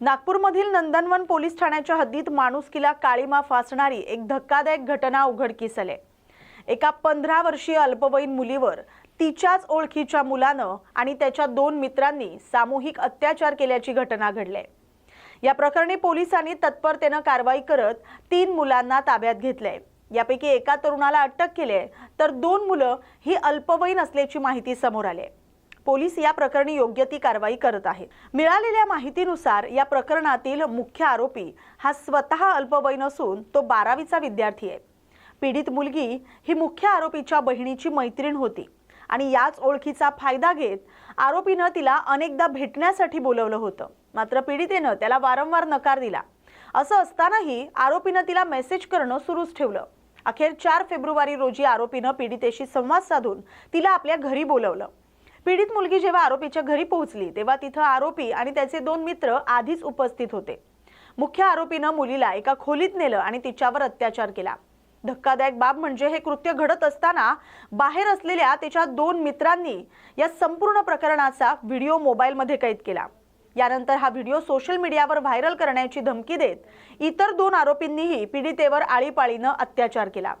नागपूरमधील नंदनवन पोलीस ठाण्याच्या हद्दीत माणुसकीला काळीमा फासणारी एक धक्कादायक घटना उघडकीस आली एका पंधरा वर्षीय अल्पवयीन मुलीवर तिच्याच ओळखीच्या मुलानं आणि त्याच्या दोन मित्रांनी सामूहिक अत्याचार केल्याची घटना घडली. या प्रकरणी पोलिसांनी तत्परतेनं कारवाई करत तीन मुलांना ताब्यात घेतलंय यापैकी एका तरुणाला अटक केली तर दोन मुलं ही अल्पवयीन असल्याची माहिती समोर आली. आहे पोलीस या प्रकरणी योग्य ती कारवाई करत आहेत. मिळालेल्या माहितीनुसार या प्रकरणातील मुख्य आरोपी हा स्वतः अल्पवयीन असून तो बारावीचा विद्यार्थी आहे. पीडित मुलगी ही मुख्य आरोपीच्या बहिणीची मैत्रीण होती आणि याच ओळखीचा फायदा घेत आरोपीनं तिला अनेकदा भेटण्यासाठी बोलवलं होतं. मात्र पीडितेनं त्याला वारंवार नकार दिला. असं असतानाही आरोपीनं तिला मेसेज करणं सुरूच ठेवलं. अखेर चार फेब्रुवारी रोजी आरोपीनं पीडितेशी संवाद साधून तिला आपल्या घरी बोलवलं. पीडित मुलगी जेव्हा आरोपीच्या घरी पोहोचली तेव्हा तिथं आरोपी आणि त्याचे दोन मित्र आधीच उपस्थित होते. मुख्य आरोपीनं मुलीला एका खोलीत नेलं आणि तिच्यावर अत्याचार केला. धक्कादायक बाब म्हणजे हे कृत्य घडत असताना बाहेर असलेल्या त्याच्या दोन मित्रांनी या संपूर्ण प्रकरणाचा व्हिडिओ मोबाईलमध्ये कैद केला. यानंतर हा व्हिडिओ सोशल मीडियावर व्हायरल करण्याची धमकी देत इतर दोन आरोपींनीही पीडितेवर आळीपाळीनं अत्याचार केला.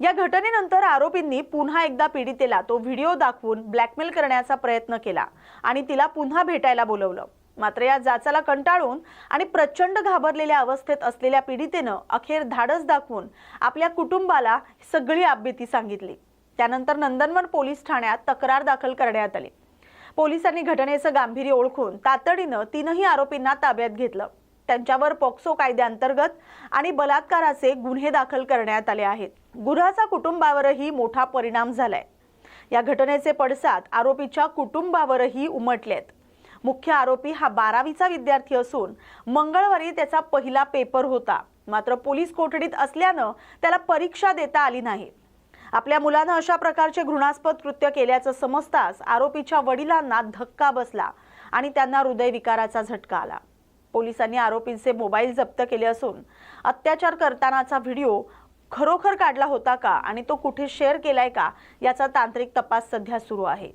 या घटनेनंतर आरोपींनी पुन्हा एकदा पीडितेला तो व्हिडिओ दाखवून ब्लॅकमेल करण्याचा प्रयत्न केला आणि तिला पुन्हा भेटायला बोलवलं. मात्र या जाचाला कंटाळून आणि प्रचंड घाबरलेल्या अवस्थेत असलेल्या पीडितेनं अखेर धाडस दाखवून आपल्या कुटुंबाला सगळी आपबीती सांगितली. त्यानंतर नंदनवन पोलीस ठाण्यात तक्रार दाखल करण्यात आली. पोलिसांनी घटनेचं गांभीर्य ओळखून तातडीनं तीनही आरोपींना ताब्यात घेतलं. त्यांच्यावर पॉक्सो कायद्याअंतर्गत आणि बलात्काराचे गुन्हे दाखल करण्यात आले आहेत. गुन्ह्याचा कुटुंबावरही मोठा परिणाम झालाय. या घटनेचे पडसाद आरोपीच्या कुटुंबावरही उमटलेत. मुख्य आरोपी हा बारावीचा विद्यार्थी असून मंगळवारी त्याचा पहिला पेपर होता. मात्र पोलीस कोठडीत असल्यानं त्याला परीक्षा देता आली नाही. आपल्या मुलानं अशा प्रकारचे घृणास्पद कृत्य केल्याचं समजताच आरोपीच्या वडिलांना धक्का बसला आणि त्यांना हृदयविकाराचा झटका आला. पोलिसांनी आरोपींचे मोबाईल जप्त केले असून अत्याचार करतानाचा व्हिडिओ खरोखर काढला होता का आणि तो कुठे शेअर केलाय का याचा तांत्रिक तपास सध्या सुरू आहे.